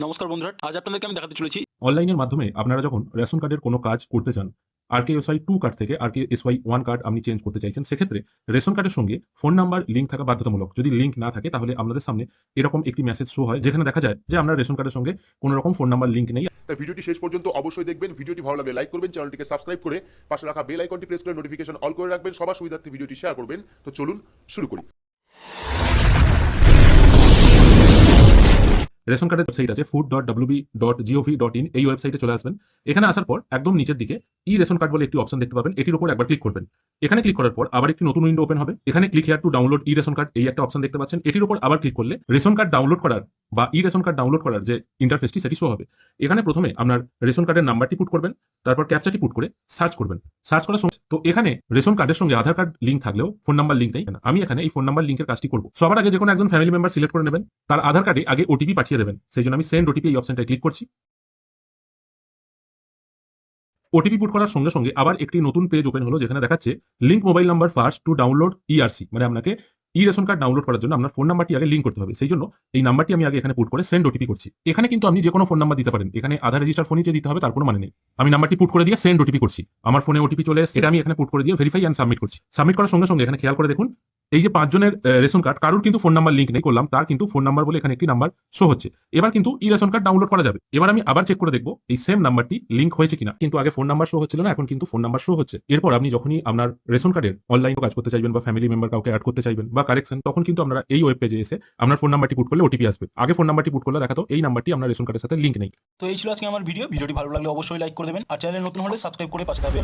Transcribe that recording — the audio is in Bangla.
নমস্কার বন্ধুরা আজ আপনাদেরকে আমি দেখাতে চলেছি অনলাইনের মাধ্যমে আপনারা যখন রেশন কার্ডের কোনো কাজ করতে চান R K S Y two card থেকে R K S Y one card আপনি চেঞ্জ করতে চাইছেন সেক্ষেত্রে রেশন কার্ডের সঙ্গে ফোন নাম্বার লিঙ্ক থাকা বাধ্যতামূলক। যদি লিঙ্ক না থাকে তাহলে আপনাদের সামনে এরকম একটি মেসেজ শো হয় যেখানে দেখা যায় যে আপনার রেশন কার্ডের সঙ্গে কোনো রকম ফোন নাম্বার লিঙ্ক নেই। তাই ভিডিওটি শেষ পর্যন্ত অবশ্যই দেখবেন। ভিডিওটি ভালো লাগলে লাইক করবেন চ্যানেলটিকে সাবস্ক্রাইব করে পাশে রাখা বেল আইকনটি প্রেস করে নোটিফিকেশন অল করে রাখবেন। সবার সুবিধার্থে ভিডিওটি শেয়ার করবেন। তো চলুন শুরু করি। রেশন কার্ডের ওয়েবসাইট আছে food dot W B dot G O V dot in এই ওয়েবসাইটে চলে আসবেন। এখানে আসার পর একদম নিচের দিকে ই রেশন কার্ড বলে একটি অপশন দেখতে পাবেন। এটির উপর একবার ক্লিক করবেন। এখানে ক্লিক করার পর আবার একটি নতুন উইন্ডো ওপেন হবে। এখানে click here to download e ration card এই একটা অপশন দেখতে পাচ্ছেন। এটির উপর আবার ক্লিক করলে রেশন কার্ড ডাউনলোড করার বা ই রেশন কার্ড ডাউনলোড করার যে ইন্টারফেসটি সেটি শো হবে। এখানে প্রথমে আপনার রেশন কার্ডের নাম্বারটি পুট করবেন। তারপর ক্যাপচাটি পুট করে সার্চ করবেন। সার্চ করার সঙ্গে তো এখানে রেশন কার্ডের সঙ্গে আধার কার্ড লিঙ্ক থাকলেও ফোন নাম্বার লিঙ্ক নেই। আমি এখানে এই ফোন নাম্বার লিঙ্কের কাজটি করব। সবার আগে যে কোনো একজন ফ্যামিলি মেম্বার সিলেক্ট করে নেবেন। তার আধার কার্ডে আগে ওটিপি পাঠিয়ে দেবেন। সেই জন্য আমি সেন্ড ওটিপি এই অপশনটায় ক্লিক করছি। ওটিপি পুট করার সঙ্গে সঙ্গে আবার একটি নতুন পেজ ওপেন হলো, যেখানে দেখাচ্ছে link mobile number first to download E R C মানে আপনাকে ই রেশন কার্ড ডাউনলোড করার জন্য আপনার ফোন নাম্বারটি আগে লিঙ্ক করতে হবে। সেই জন্য এই নাম্বারটি আমি আগে এখানে পুট করে সেন্ড ওটিপি করছি। এখানে কিন্তু আপনি যে কোনো ফোন নাম্বার দিতে পারেন। এখানে আধার রেজিস্টার ফোনই যে দিতে হবে, তার কোনো মানে নেই। আমি নাম্বারটি পুট করে দিয়ে সেন্ড ওটিপি করছি। আমার ফোনে ওটিপি চলে এসে আমি এখানে পুট করে দিয়ে ভেরিফাই অ্যান্ড সাবমিট করছি। সাবমিট করার সঙ্গে সঙ্গে এখানে খেয়াল করে দেখুন এই যে পাঁচজনের রেশন কার্ড কারোর কিন্তু ফোন নাম্বার লিঙ্ক নেই, করলাম, তার কিন্তু ফোন নাম্বার বলে এখানে একটি নাম্বার শো হচ্ছে। এবার কিন্তু ই রেশন কার্ড ডাউনলোড করা যাবে। এবার আমি আবার চেক করে দেখব, এই সেম নাম্বারটি লিঙ্ক হয়েছে কিনা। কিন্তু আগে ফোন নাম্বার শো হচ্ছিল না, এখন কিন্তু ফোন নাম্বার শো হচ্ছে। এরপর আপনি যখনই আপনার রেশন কার্ডের অনলাইন কাজ করতে চাইবেন বা ফ্যামিলি মেম্বার কাউকে অ্যাড করতে চাইবেন বা কারেকশন তখন কিন্তু আপনারা এই ওয়েব পেজে এসে আপনার ফোন নাম্বারটি পুট করলে ওটিপি আসবে। আগে ফোন নাম্বারটি পুট করলে দেখাতো এই নাম্বারটি আপনার রেশন কার্ডের সাথে লিঙ্ক নেই। তো এই ছিল আজকে আমার ভিডিও ভিডিওটি ভালো লাগলে অবশ্যই লাইক করে দেবেন। আর চ্যানেলে নতুন হলে সাবস্ক্রাইব করে পাশে থাকবে